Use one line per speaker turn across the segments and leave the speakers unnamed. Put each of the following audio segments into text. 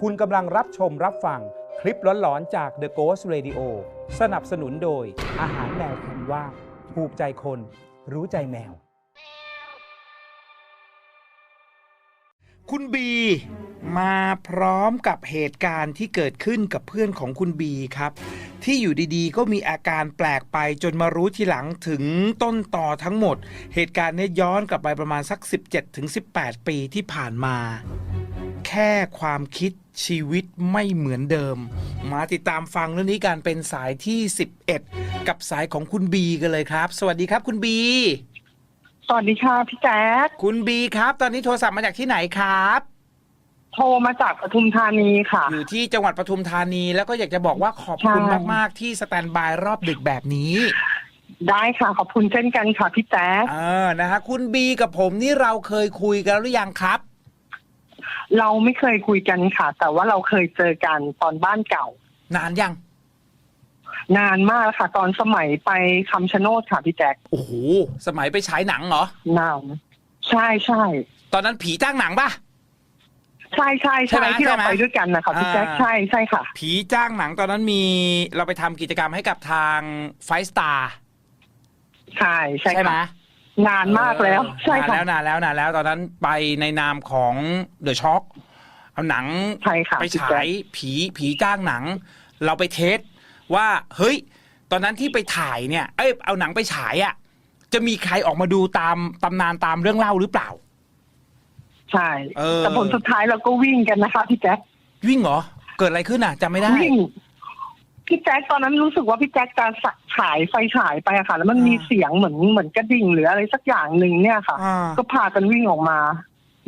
คุณกำลังรับชมรับฟังคลิปหลอนๆจาก The Ghost Radio สนับสนุนโดย อาหารแมวคุณว่าถูกใจคน รู้ใจแมว
คุณบี มาพร้อมกับเหตุการณ์ที่เกิดขึ้นกับเพื่อนของคุณบีครับ ที่อยู่ดีๆ ก็มีอาการแปลกไปจนมารู้ทีหลังถึงต้นต่อทั้งหมด เหตุการณ์เนี้ย้อนกลับไปประมาณสัก 17-18 ปีที่ผ่านมา แค่ความคิด ชีวิตไม่เหมือนเดิม มาติดตามฟังเรื่องนี้กันเป็นสายที่ 11 กับสายของคุณบีกันเลยครับ สวัสดีครับคุณบี
สวัสดีค่ะพี่แจ๊ค
คุณบีครับ ตอนนี้โทรศัพท์มาจากที่ไหนครับ
โทรมาจากปทุมธานีค่ะ
อยู่ที่จังหวัดปทุมธานี แล้วก็อยากจะบอกว่าขอบคุณ
ใช่
มาก ๆ ที่สแตนบายรอบดึกแบบนี้
ได้ค่ะขอบคุณเช่นกันค่ะพี่แจ๊ค
เออนะฮะคุณบีกับผมนี่เราเคยคุยกันแล้วหรือยังครับ
เราไม่เคยคุยกันค่ะ แต่ว่าเราเคยเจอกันตอนบ้านเก่า
นานยัง
นานมากค่ะ ตอนสมัยไปคำชะโนดค่ะพี่แจ๊ค
โอ้โหสมัยไปฉายหนังเหรอ
นานใช่ใช่
ตอนนั้นผีจ้างหนังป่ะ
ใช่ใช่
ใช่
ใช่
ไหม
ที่เรา
ใช่ไหม
ไปด้วยกันนะคะพี่แจ๊ค
อ่า
ใช่ใช่ค่ะ
ผีจ้างหนังตอนนั้นมีเราไปทำกิจกรรมให้กับทางไฟสตาร์
ใช่ใช่
ใช่ไหม
ค่ะ นานมากแล้ว ใช่
นาน
ค่ะ
แล้วนานแล้วนานแล้วตอนนั้นไปในนามของเดอะช็อคเอาหนัง
ใช่ค่ะ
ไป
พี่
ฉา
แจ๊ค
ยผีผีจ้างหนัง เราไปเทสว่าเฮ้ย ตอนนั้นที่ไปถ่ายเนี่ย เอ้ยเอาหนังไปฉายอะ่ะ จะมีใครออกมาดูตามตำนานตามเรื่องเล่าหรือเปล่า
ใช่
เออ
แต่ผลสุดท้ายเราก็วิ่งกันนะคะพี่แจ๊ค
วิ่งเหรอ เกิดอะไรขึ้นอะจำไม่ได้
วิ่ง พี่แจ๊คตอนนั้นรู้สึกว่าพี่แจ๊คจะสะฉายไฟฉายไปอะค่ะ แล้วมันมี
อ่า
เสียงเหมือนเหมือนกระดิ่งหรืออะไรสักอย่างหนึ่งเนี่ยค่ะ
อ่า
ก็พากันวิ่งออกมา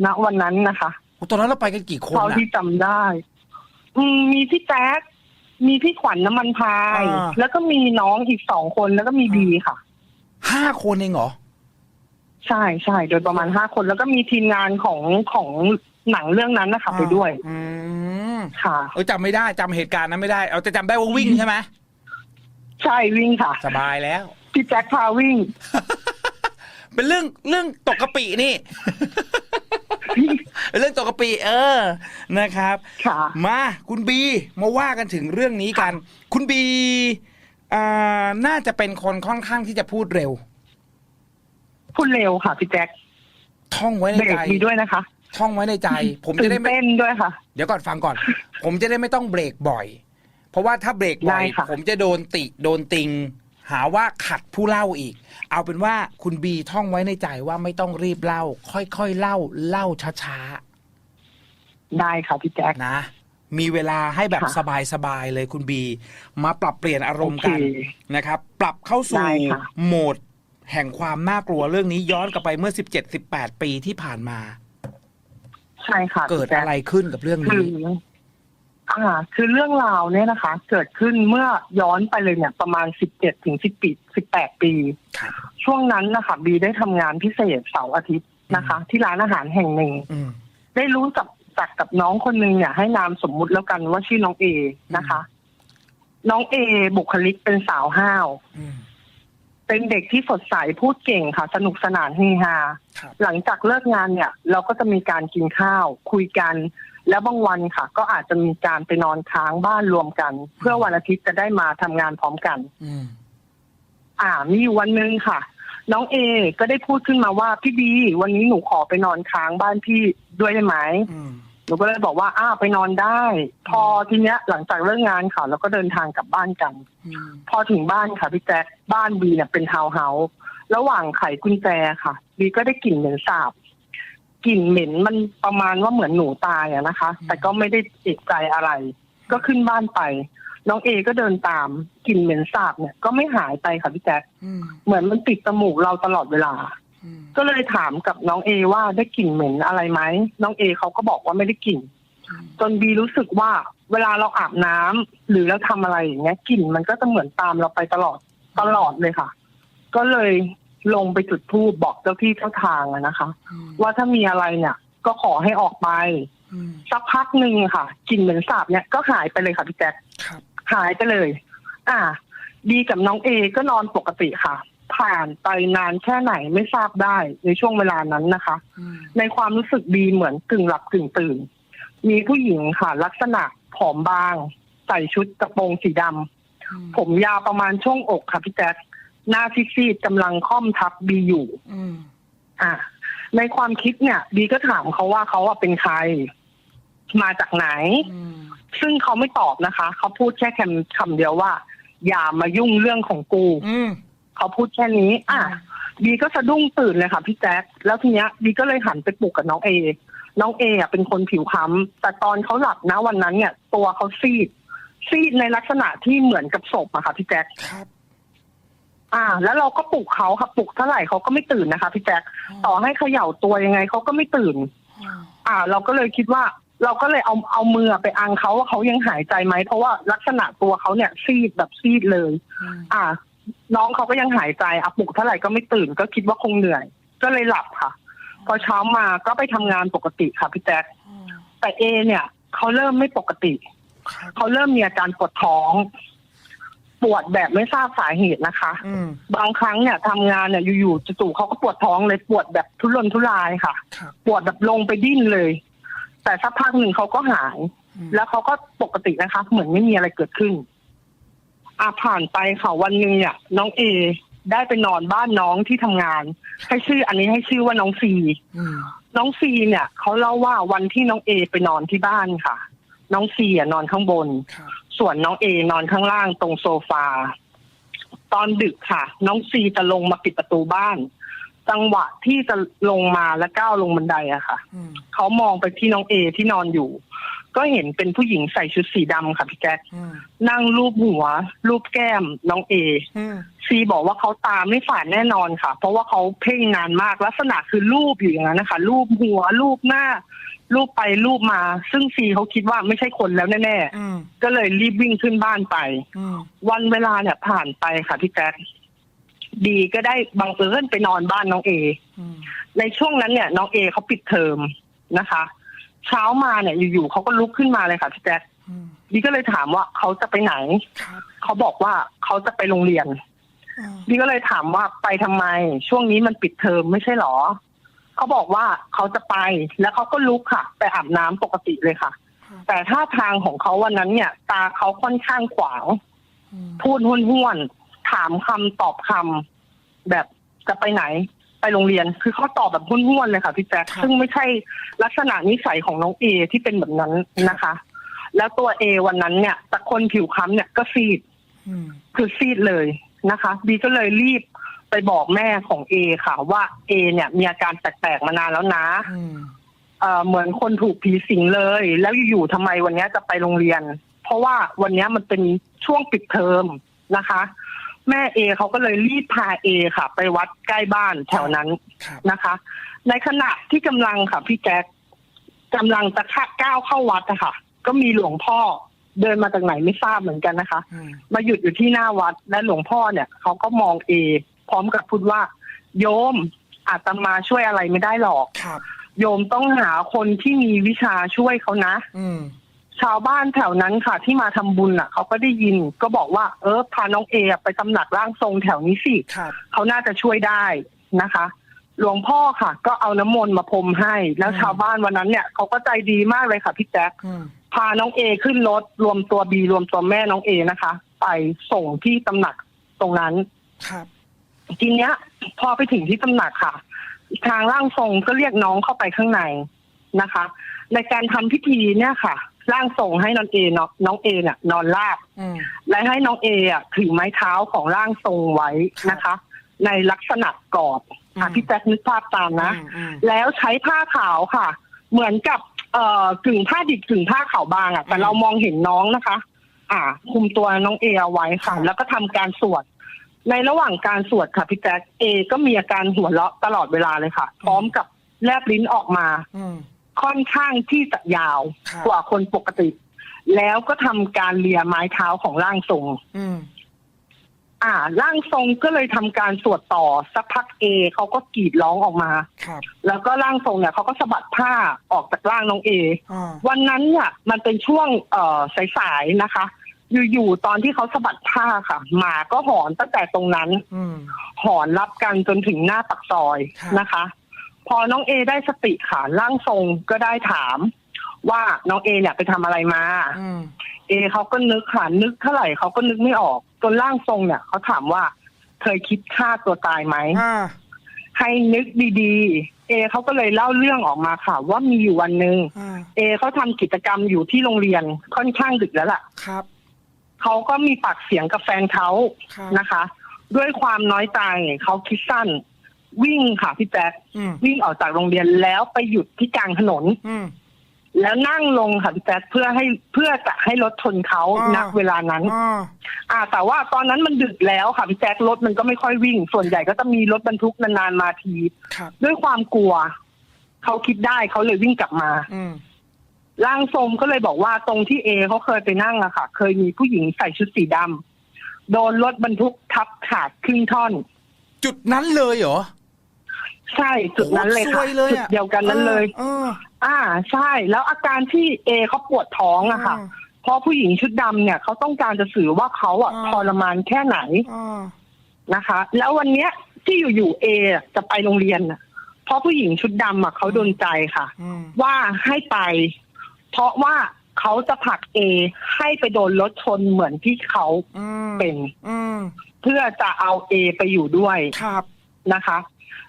ณวันนั้นนะคะ
ตอนนั้นเราไปกันกี่คน
เท่า
อะ
ที่จำได้ อืมมีพี่แจ๊คมีพี่ขวัญน้ำมันพาย
อ่า
แล้วก็มีน้องอีกสองคนแล้วก็มีบีค่ะ
ห้าคนเองเหรอ
ใช่ใช่โดยประมาณห้าคนแล้วก็มีทีมงานของของหนังเรื่องนั้นนะคะ ไปด้วย
อืม
ค่ะ
เออจำไม่ได้จำเหตุการณ์นั้นไม่ได้ เอาแต่จำได้ว่าวิ่งใช่ไหม
ใช่วิ่งค่ะ
สบายแล้ว
พี่แจ๊คพาวิ่ง
เป็นเรื่องเรื่องตกกะปินี่ เป็นเรื่องตกกะปิเออนะครับ
ค่ะ
มาคุณบีมาว่ากันถึงเรื่องนี้กัน คุณบีอ่าน่าจะเป็นคนค่อนข้างที่จะพูดเร็ว
พูดเร็วค่ะพี่แจ๊ค
ท่องไว้ใน
เบร
ใจ
กมีด้วยนะคะ
ท่องไว้ในใจ ผมจะ
ตื่น
ได้ไม่
เต้นด้วยค่ะ
เดี๋ยวก่อนฟังก่อน ผมจะได้ไม่ต้องเบรกบ่อย เพราะว่าถ้าเบรกบ่อย
ได้ค่ะ
ผมจะโดนติโดนติง หาว่าขัดผู้เล่าอีก เอาเป็นว่าคุณบีท่องไว้ในใจว่าไม่ต้องรีบเล่า ค่อยๆเล่าเล่าช้าๆ
ได้ค่ะพี่แจ๊ค
นะ มีเวลาให้แบบ
ค่ะ
สบายๆเลยคุณบี มาปรับเปลี่ยนอารมณ์กัน
โอเค
นะครับ ปรับเข้าสู่
ได้ค่ะ
โหมดแห่งความน่ากลัวเรื่องนี้ย้อนกลับไปเมื่อ 17-18 ปีที่ผ่านมา
ใช่ค่ะ
เกิด
พี่แจ๊ค
อะไรขึ้นกับเรื่อง
คื
นี้
ออ่า คือเรื่องราวเนี่ยนะคะ เกิดขึ้นเมื่อย้อนไปเลยเนี่ย ประมาณสิบเจ็ดถึงสิบปีสิบแปดปี
ครับ
ช่วงนั้นนะคะบีได้ทำงานพิเศษเสาร์อาทิตย์นะคะ ที่ร้านอาหารแห่งหนึ่ง
อืม
ได้รู้จักจักกับน้องคนหนึ่งเนี่ยให้นามสมมุติแล้วกันว่าชื่อน้องเอนะคะ น้องเอบุคลิกเป็นสาวห้าว
อืม
เป็นเด็กที่สดใสพูดเก่งค่ะ สนุกสนานเฮฮา
ครับ
หลังจากเลิกงานเนี่ย เราก็จะมีการกินข้าว คุยกัน แล้วบางวันค่ะ ก็อาจจะมีการไปนอนค้างบ้านรวมกัน เพื่อวันอาทิตย์จะได้มาทำงานพร้อมกัน
อืม
อ่า มีอยู่วันหนึ่งค่ะ น้องเอก็ได้พูดขึ้นมาว่าพี่บีวันนี้หนูขอไปนอนค้างบ้านพี่ด้วยได้ไหม
อืม
หนูก็เลยบอกว่าอ้าไปนอนได้ พอทีเนี้ยหลังจากเลิกงานค่ะเราก็เดินทางกลับบ้านกัน
อืม
พอถึงบ้านค่ะพี่แจ๊คบ้านบีเนี่ยเป็นทาวน์เฮาส์ระหว่างไขกุญแจค่ะบีก็ได้กลิ่นเหม็นสาบกลิ่นเหม็นมันประมาณว่าเหมือนหนูตายอะนะคะ แต่ก็ไม่ได้เอกใจอะไร ก็ขึ้นบ้านไป น้องเอก็เดินตามกลิ่นเหม็นสาบเนี่ยก็ไม่หายไปค่ะพี่แจ๊ค
อืม
เหมือนมันติดจมูกเราตลอดเวลา
อืม
ก็เลยถามกับน้องเอว่าได้กลิ่นเหม็นอะไรไหมน้องเอเขาก็บอกว่าไม่ได้กลิ่นจนบีรู้สึกว่า เวลาเราอาบน้ำหรือเราทำอะไรอย่างเงี้ยกลิ่นมันก็จะเหมือนตามเราไปตลอดตลอดเลยค่ะ ก็เลยลงไปจุดธูปบอกเจ้าที่เจ้าทางอะนะคะ
อืม
ว่าถ้ามีอะไรเนี่ย ก็ขอให้ออกไป
อืม
สักพักหนึ่งค่ะกลิ่นเหม็นสาบเนี่ยก็หายไปเลยค่ะพี่แจ๊ค
ครับ
หายไปเลย อ่าบีกับน้องเอก็นอนปกติค่ะ ผ่านไปนานแค่ไหนไม่ทราบได้ในช่วงเวลานั้นนะคะ
อืม
ในความรู้สึกบีเหมือนกึ่งหลับกึ่งตื่น มีผู้หญิงค่ะ ลักษณะผอมบาง ใส่ชุดกระโปรงสีดำผมยาวประมาณช่วงอกค่ะพี่แจ๊คหน้าซีดๆกำลังค่อมทับบีอยู่
อืม
อะในความคิดเนี่ยบีก็ถามเขาว่าเขาอะเป็นใคร มาจากไหน
อืม
ซึ่งเขาไม่ตอบนะคะ เขาพูดแค่คำคำเดียวว่า อย่ามายุ่งเรื่องของกู
อืม
เขาพูดแค่นี้ อะ
อืม
บีก็สะดุ้งตื่นเลยค่ะพี่แจ๊คแล้วทีเนี้ยบีก็เลยหันไปปลุกกับน้องเอ น้องเออะเป็นคนผิวค้ำแต่ตอนเขาหลับนะวันนั้นเนี่ย ตัวเขาซีด ซีดในลักษณะที่เหมือนกับศพอะค่ะพี่แจ๊ค
ครับ
อ่า แล้วเราก็ปลุกเขาค่ะปลุกเท่าไหร่เขาก็ไม่ตื่นนะคะพี่แจ๊คต่อให้เขย่าตัวยังไงเขาก็ไม่ตื่น
อืม
อ่า เราก็เลยคิดว่า เราก็เลยเอาเอามือไปอังเขาว่าเขายังหายใจไหมเพราะว่าลักษณะตัวเขาเนี่ยซีดแบบซีดเลย
อืม
อ่า น้องเขาก็ยังหายใจอะปลุกเท่าไหร่ก็ไม่ตื่นก็คิดว่าคงเหนื่อย ก็เลยหลับค่ะ พอเช้ามาก็ไปทำงานปกติค่ะพี่แจ๊ค
อืม
แต่เอเนี่ยเขาเริ่มไม่ปกติ
ครับ
เขาเริ่มมีอาการปวดท้อง ปวดแบบไม่ทราบสาเหตุนะคะ
อืม
บางครั้งเนี่ยทำงานเนี่ยอยู่ๆจู่ๆเขาก็ปวดท้องเลยปวดแบบทุรนทุรายค่ะ
ครับ
ปวดแบบลงไปดิ้นเลย แต่สักพักหนึ่งเขาก็หาย
อืม
แล้วเขาก็ปกตินะคะ เหมือนไม่มีอะไรเกิดขึ้น อาผ่านไปค่ะวันหนึ่งเนี่ยน้องเอได้ไปนอนบ้านน้องที่ทำงาน ให้ชื่ออันนี้ให้ชื่อว่าน้องซี
อืม
น้องซีเนี่ยเขาเล่าว่าวันที่น้องเอไปนอนที่บ้านค่ะ น้องซีอะนอนข้างบน
ครับ
ส่วนน้องเอนอนข้างล่างตรงโซฟา ตอนดึกค่ะ น้องซีจะลงมาปิดประตูบ้าน จังหวะที่จะลงมาและก้าวลงบันไดอะค่ะ
อืม
เขามองไปที่น้องเอที่นอนอยู่ ก็เห็นเป็นผู้หญิงใส่ชุดสีดำค่ะพี่แจ๊ค
อืม
นั่งรูปหัว รูปแก้มน้องเอ
อืม
ซีบอกว่าเขาตามไม่ฝันแน่นอนค่ะ เพราะว่าเขาเพ่งนานมากลักษณะคือรูปอยู่อย่างนั้นนะคะ รูปหัว รูปหน้า รูปไปรูปมา ซึ่งซีเขาคิดว่าไม่ใช่คนแล้วแน่
อืม
ๆก็เลยรีบวิ่งขึ้นบ้านไป
อืม
วันเวลาเนี่ยผ่านไปค่ะพี่แจ๊คดีก็ได้บังเอิญไปนอนบ้านน้องเอ
อืม
ในช่วงนั้นเนี่ย น้องเอเขาปิดเทอมนะคะ เช้ามาเนี่ยอยู่ๆเขาก็ลุกขึ้นมาเลยค่ะพี่แจ๊ค
อืม
ดีก็เลยถามว่าเขาจะไปไหน
ครับ
เขาบอกว่าเขาจะไปโรงเรียน
อืม
ดีก็เลยถามว่าไปทำไม ช่วงนี้มันปิดเทอมไม่ใช่หรอ เขาบอกว่าเขาจะไปแล้วเขาก็ลุกค่ะ ไปอาบน้ำปกติเลยค่ะ
ครับ
แต่ท่าทางของเขาวันนั้นเนี่ย ตาเขาค่อนข้างขวาง
อืม
พูดห้วนๆถามคำตอบคำแบบจะไปไหน ไปโรงเรียน คือเขาตอบแบบห้วนๆเลยค่ะพี่แจ๊คซึ่งไม่ใช่ลักษณะนิสัยของน้องเอที่เป็นแบบนั้นนะคะ แล้วตัวเอวันนั้นเนี่ยแต่คนผิวคล้ำเนี่ยก็ซีด
อืม
คือซีดเลยนะคะบีก็เลยรีบไปบอกแม่ของเอค่ะ ว่าเอเนี่ยมีอาการแปลกๆมานานแล้วนะ
อืม
เอ่อเหมือนคนถูกผีสิงเลย แล้วอยู่ๆทำไมวันเนี้ยจะไปโรงเรียน เพราะว่าวันเนี้ยมันเป็นช่วงปิดเทอมนะคะ แม่เอเขาก็เลยรีบพาเอค่ะ ไปวัดใกล้บ้านแถวนั้น
ครับ
นะคะ ในขณะที่กำลังค่ะ พี่แจ๊คกำลังจะข้าก้าวเข้าวัดนะคะก็มีหลวงพ่อเดินมาจากไหนไม่ทราบเหมือนกันนะคะ
อืม
มาหยุดอยู่ที่หน้าวัดและหลวงพ่อเนี่ยเขาก็มองเอ พร้อมกับพูดว่า โยมอาตมาช่วยอะไรไม่ได้หรอก
ครับ
โยมต้องหาคนที่มีวิชาช่วยเขานะ
อืม
ชาวบ้านแถวนั้นค่ะ ที่มาทำบุญอะเขาก็ได้ยินก็บอกว่า เออพาน้องเออะไปตำหนักร่างทรงแถวนี้สิ
ครับ
เขาน่าจะช่วยได้นะคะ หลวงพ่อค่ะ ก็เอาน้ำมนต์มาพรมให้ แล้ว
อืม
ชาวบ้านวันนั้นเนี่ยเขาก็ใจดีมากเลยค่ะพี่แจ๊ค
อืม
พาน้องเอขึ้นรถรวมตัวบีรวมตัวแม่น้องเอนะคะ ไปส่งที่ตำหนักตรงนั้น
ครับ
ทีเนี้ย พอไปถึงที่ตำหนักค่ะ ทางร่างทรงก็เรียกน้องเข้าไปข้างในนะคะ ในการทำพิธีเนี่ยค่ะ ร่างทรงให้น้องเอเนาะน้องเอเนี่ยนอนราบ
อืม
และให้น้องเออะถือไม้เท้าของร่างทรงไว้นะคะ ในลักษณะกอดอะ
อืม
พี่แจ๊คนึกภาพตามนะ
อืมอืม
แล้วใช้ผ้าขาวค่ะ เหมือนกับเอ่อกึ่งผ้าดิบกึ่งผ้าขาวบางอะ แต่
อืม
เรามองเห็นน้องนะคะ อ่า คุมตัวน้องเอเอาไว้ค่ะ
ครับ
แล้วก็ทำการสวดในระหว่างการสวดค่ะพี่แจ๊คเอก็มีอาการหัวเราะตลอดเวลาเลยค่ะ พร้อมกับแลบลิ้นออกมา
อืม
ค่อนข้างที่จะยาว
ครับ
กว่าคนปกติ แล้วก็ทำการเลียไม้เท้าของร่างทรง
อืม
อ่า ร่างทรงก็เลยทำการสวดต่อสักพักเอเขาก็กรีดร้องออกมา
ครับ
แล้วก็ร่างทรงเนี่ยเขาก็สะบัดผ้าออกจากร่างน้องเอ
อ่า
วันนั้นเนี่ยมันเป็นช่วงเอ่อสายๆนะคะ อยู่ๆตอนที่เขาสะบัดผ้าค่ะ หมาก็หอนตั้งแต่ตรงนั้น
อืม
หอนรับกันจนถึงหน้าปักซอย
ครับ
นะคะ พอน้องเอได้สติค่ะร่างทรงก็ได้ถาม ว่าน้องเอเนี่ยไปทำอะไรมา
อืม
เอเขาก็นึกค่ะนึกเท่าไหร่เขาก็นึกไม่ออกจนร่างทรงเนี่ยเขาถามว่าเคยคิดฆ่าตัวตายไหม
อ่า
ให้นึกดีๆ เอเขาก็เลยเล่าเรื่องออกมาค่ะ ว่ามีอยู่วันหนึ่ง
อ่า
เอเขาทำกิจกรรมอยู่ที่โรงเรียนค่อนข้างดึกแล้วล่ะ
ครับ
เขาก็มีปากเสียงกับแฟนเขา
ครับ
นะคะ ด้วยความน้อยใจเขาคิดสั้น วิ่งค่ะพี่แจ๊ค
อืม
วิ่งออกจากโรงเรียนแล้วไปหยุดที่กลางถนน
อืม
แล้วนั่งลงค่ะพี่แจ๊คเพื่อให้เพื่อจะให้รถชนเขา
อ่า
ณเวลานั้น
อ่า
อ่า แต่ว่าตอนนั้นมันดึกแล้วค่ะพี่แจ๊ครถมันก็ไม่ค่อยวิ่ง ส่วนใหญ่ก็จะมีรถบรรทุกนานๆมาที
ครับ
ด้วยความกลัว เขาคิดได้เขาเลยวิ่งกลับมา
อืม
ร่างทรงก็เลยบอกว่าตรงที่เอเขาเคยไปนั่งอะค่ะ เคยมีผู้หญิงใส่ชุดสีดำโดนรถบรรทุกทับขาดครึ่งท่อน
จุดนั้นเลยเหรอ
ใช่จุดนั้นเลย
โอ้
ค่ะ
ซวยเลย
จุด
อะ
เดียวกันนั้นเลย
ออ
อ่าใช่ แล้วอาการที่เอเขาปวดท้องอะค่ะ เพราะผู้หญิงชุดดำเนี่ยเขาต้องการจะสื่อว่าเขาอะ
อ่า
ทรมานแค่ไหน
อ่า
นะคะ แล้ววันเนี้ยที่อยู่ๆเอจะไปโรงเรียนน่ะเพราะผู้หญิงชุดดำอะเขาโดนใจค่ะ
อืม
ว่าให้ไป เพราะว่าเขาจะผลักเอให้ไปโดนรถชนเหมือนที่เขา
อืม
เป็น
อืม
เพื่อจะเอาเอไปอยู่ด้วย
ครับ
นะคะ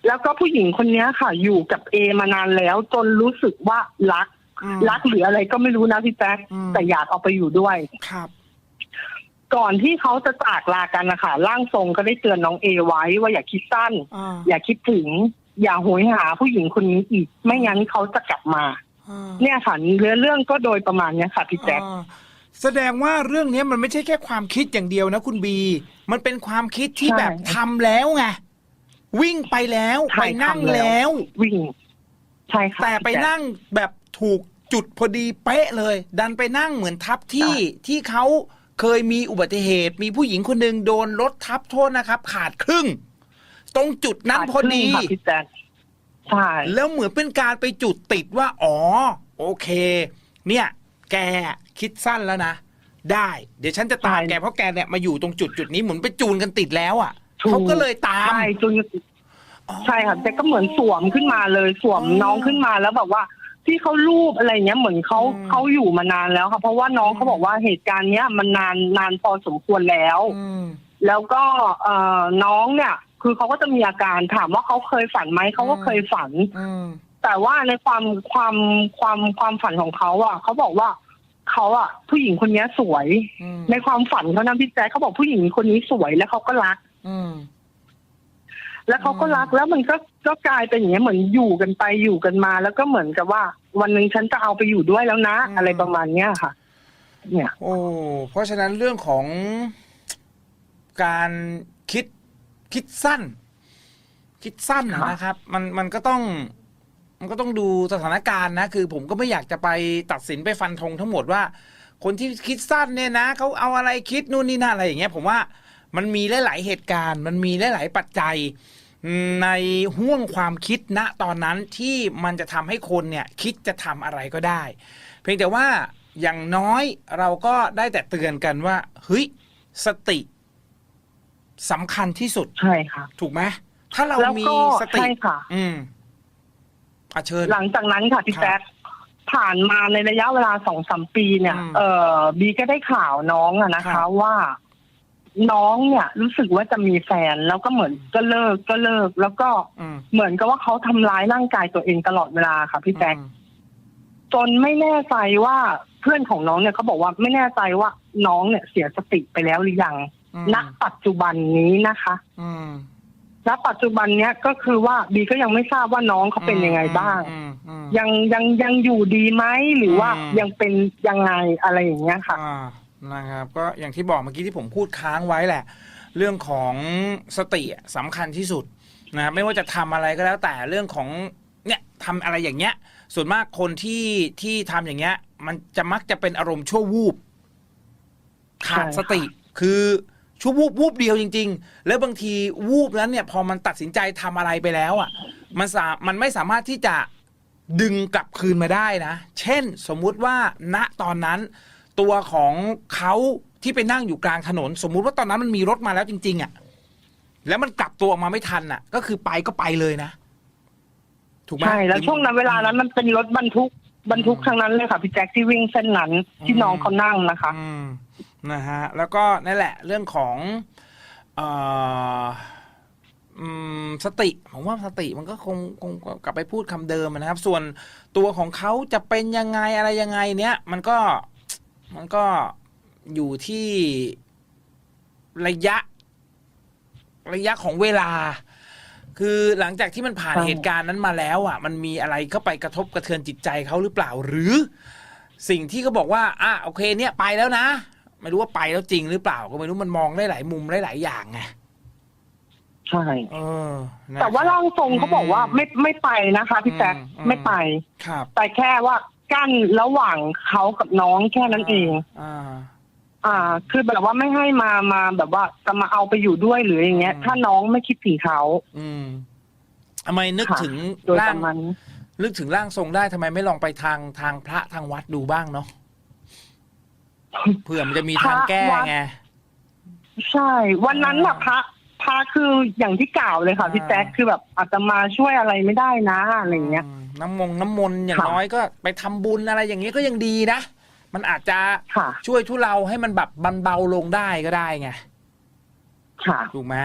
แล้วก็ผู้หญิงคนเนี้ยค่ะ อยู่กับเอมานานแล้ว จนรู้สึกว่ารัก
อืม
รักหรืออะไรก็ไม่รู้นะพี่แจ๊ค
อืม
แต่อยากเอาไปอยู่ด้วย
ครับ
ก่อนที่เขาจะจากลากันนะคะร่างทรงก็ได้เตือนน้องเอไว้ว่าอย่าคิดสั้น
อ่า
อย่าคิดถึง อย่าโหยหาผู้หญิงคนนี้อีก ไม่งั้นเขาจะกลับมา
อ่า
เนี่ยค่ะเรื่องเรื่องก็โดยประมาณเนี้ยค่ะพี่แจ๊ค
อ่าแสดงว่าเรื่องนี้มันไม่ใช่แค่ความคิดอย่างเดียวนะคุณบี มันเป็นความคิดที่
ใช่
แบบทำแล้วไง วิ่งไปแล้ว
ใช่
ไปนั่ง
ทำแล้ว
แล้ว
วิ่ง ใช่ค่ะ
แต่ไป
พี่จ๊ค
นั่งแบบถูกจุดพอดีเป๊ะเลย ดันไปนั่งเหมือนทับที่ที่เขาเคยมีอุบัติเหตุ มีผู้หญิงคนหนึ่งโดนรถทับโทษนะครับ ขาดครึ่ง ตรงจุดนั้นพอดี
ขาครึ่งค่ะพี่แจ๊คใช่
แล้วเหมือนเป็นการไปจุดติดว่า อ๋อ โอเค เนี่ย แกคิดสั้นแล้วนะได้ เดี๋ยวฉันจะตามแกเพราะแกเนี่ยมาอยู่ตรงจุดจุดนี้เหมือนไปจูนกันติดแล้วอะ
ถูก
เขาก็เลยตาม
ใช่จน
อ๋อ
ใช่ค่ะแต่ก็เหมือนสวมขึ้นมาเลยสวม
อ๋อ
น้องขึ้นมาแล้วแบบว่า ที่เขารูปอะไรเงี้ยเหมือนเขา
อืม
เขาอยู่มานานแล้วค่ะเพราะว่าน้อง
อืม
เขาบอกว่าเหตุการณ์เนี้ยมันนานนานพอสมควรแล้ว
อืม
แล้วก็เอ่อน้องเนี่ย คือเขาก็จะมีอาการถามว่าเขาเคยฝันไหมเขาก็
อืม
เคยฝัน
อืม
แต่ว่าในความความความความฝันของเขาอะเขาบอกว่าเขาอะผู้หญิงคนเนี้ยสวย
อืม
ในความฝันเขานะพี่แจ๊คเขาบอกผู้หญิงคนนี้สวยแล้วเขาก็รัก
อืม
แล้วเขาก็รักแล้วมันก็ก็กลายเป็นอย่างเงี้ยเหมือนอยู่กันไปอยู่กันมา แล้วก็เหมือนกับว่า วันหนึ่งฉันจะเอาไปอยู่ด้วยแล้วนะ
อืม
อะไรประมาณเนี้ยค่ะ เนี่ย
โอ้เพราะฉะนั้นเรื่องของการคิดคิดสั้น คิดสั้นน่ะ
ค่ะ
นะครับ มันมันก็ต้อง มันก็ต้องดูสถานการณ์นะ คือ ผมก็ไม่อยากจะไปตัดสินไปฟันธงทั้งหมดว่า คนที่คิดสั้นเนี่ยนะเขาเอาอะไรคิดนู่นนี่นั่นอะไรอย่างเงี้ย ผมว่า มันมีหลาย ๆ เหตุการณ์ มันมีหลาย ๆ ปัจจัย ในห่วงความคิดณตอนนั้นที่มันจะทำให้คนเนี่ยคิดจะทำอะไรก็ได้ เพียงแต่ว่าอย่างน้อยเราก็ได้แต่เตือนกันว่าเฮ้ยสติสำคัญที่สุด
ใช่ค่ะ
ถูกไหมถ้าเรา
แล้ว
มี
ก็
สติ
ใช่ค่ะ
อืมอะเชิญ
หลังจากนั้นค่ะพี่
ครับ
แจ๊คผ่านมาในระยะเวลาสองสามปีเนี่ย
อืม
เออบีก็ได้ข่าวน้องอะนะ
ครั
คะ
บ
ว่า น้องเนี่ยรู้สึกว่าจะมีแฟนแล้วก็เหมือนก็เลิกก็เลิก แล้วก็
อืม
เหมือนกับว่าเขาทำร้ายร่างกายตัวเองตลอดเวลาค่ะพี่แจ๊คจนไม่แน่ใจว่าเพื่อนของน้องเนี่ยเขาบอกว่าไม่แน่ใจว่าน้องเนี่ยเสียสติไปแล้วหรือยัง
อืม
ณปัจจุบันนี้นะคะ
อืม
ณปัจจุบันเนี้ยก็คือว่าบีก็ยังไม่ทราบว่าน้องเขาเป็นยังไงบ้าง
อืมอืม
ยังยังยังอยู่ดีไหมหรือว่า
อืม
ยังเป็นยังไงอะไรอย่างเงี้ยค่ะ
อ่า นะครับก็อย่างที่บอกเมื่อกี้ที่ผมพูดค้างไว้แหละ เรื่องของสติอะสำคัญที่สุดนะครับไม่ว่าจะทำอะไรก็แล้วแต่เรื่องของเนี่ยทำอะไรอย่างเงี้ย ส่วนมากคนที่ที่ทำอย่างเงี้ย มันจะมักจะเป็นอารมณ์ชั่ววูบขาดสติคือชั่ววูบวูบเดียวจริง ๆ แล้วบางทีวูบนั้นเนี่ย พอมันตัดสินใจทำอะไรไปแล้วอะ มันสามันไม่สามารถที่จะดึงกลับคืนมาได้นะ เช่นสมมุติว่าณตอนนั้น ตัวของเขาที่ไปนั่งอยู่กลางถนน สมมุติว่าตอนนั้นมันมีรถมาแล้วจริง ๆอะ แล้วมันกลับตัวออกมาไม่ทันอะ ก็คือไปก็ไปเลยนะ ถูกไหม
ใช่แล้วช่วงนั้นเวลานั้นมันเป็นรถบรรทุกบรรทุกทั้งนั้นเลยค่ะพี่แจ็คที่วิ่งเส้นนั้นที่
อืม
น้องเขานั่งนะคะ
อืมนะฮะ แล้วก็นั่นแหละ เรื่องของเอ่ออืมสติผมว่าสติมันก็คงคงกลับไปพูดคำเดิมนะครับ ส่วนตัวของเขาจะเป็นยังไงอะไรยังไงเนี้ยมันก็ มันก็อยู่ที่ระยะ ระยะของเวลา คือหลังจากที่มันผ่าน
ใช่
เหตุการณ์นั้นมาแล้ว อะ มันมีอะไรเข้าไปกระทบกระเทือนจิตใจเขาหรือเปล่า หรือ สิ่งที่เขาบอกว่าอะโอเค เนี่ยไปแล้วนะไม่รู้ว่าไปแล้วจริงหรือเปล่าก็ไม่รู้มันมองได้หลายมุมได้หลายอย่างไง
ใช่
เออนะ
แต่ว่าร่างทรงเขาบอกว่าไม่ไม่ไปนะคะพี่แจ็ค
อืมอืม
ไม่ไป
ครับ
แต่แค่ว่า กั้นระหว่างเขากับน้องแค่นั้นเอง
อ่า
อ่า คือแบบว่าไม่ให้มามาแบบว่าจะมาเอาไปอยู่ด้วยหรืออย่างเงี้ย
อืม
ถ้าน้องไม่คิดถึงเขา
อืมทำไมนึก
ค่ะ
ถึง
โดย
ร่า
ป
ง
ระมาณนี้
นึกถึงร่างทรงได้ทำไมไม่ลองไปทางทางพระทางวัดดูบ้างเนาะเผื่อมันจะมีทางแก้
พระวัด
ไง
ใช่ วันนั้นน่ะ
อ่า
พระพระคืออย่างที่กล่าวเลยค่ะพี่
อ่า
แจ๊คคือแบบอาจจะมาช่วยอะไรไม่ได้นะอะไรอย่างเงี้ย
อืม น้ำมงน้ำมนต์อย่าง
ค่ะ
น้อยก็ไปทำบุญอะไรอย่างนี้ก็ยังดีนะ มันอาจจะ
ค่ะ
ช่วยทุเราให้มันแบบบรรเบาลงได้ก็ได้ไง
ค่ะ
ถูกไหม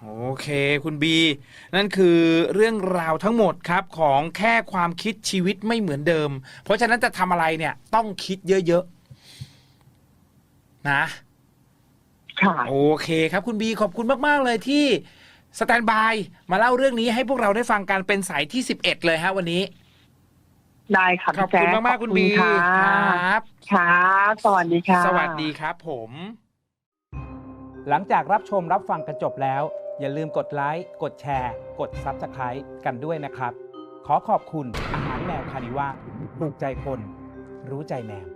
โอเคคุณบี นั่นคือเรื่องราวทั้งหมดครับของแค่ความคิดชีวิตไม่เหมือนเดิม เพราะฉะนั้นจะทำอะไรเนี่ยต้องคิดเยอะๆนะ
ค่ะ
โอเคครับคุณบีขอบคุณมาก ๆ เลยที่ สแตนบายมาเล่าเรื่องนี้ให้พวกเราได้ฟังกันเป็นสายที่ 11 เลยฮะวันนี้
ได้ค่ะ
ขอบ
พี่
คุณ
แจ๊ค
มากๆคุณบี
ขอบ
ค
ค่ะ
รับ
ค่ะสวัสดีค่ะ
สวัสดีครับผม
หลังจากรับชมรับฟังกันจบแล้ว อย่าลืมกดไลค์กดแชร์ กด Subscribe กันด้วยนะครับ ขอขอบคุณอาหารแมวคานิว่าถูกใจคน รู้ใจแมว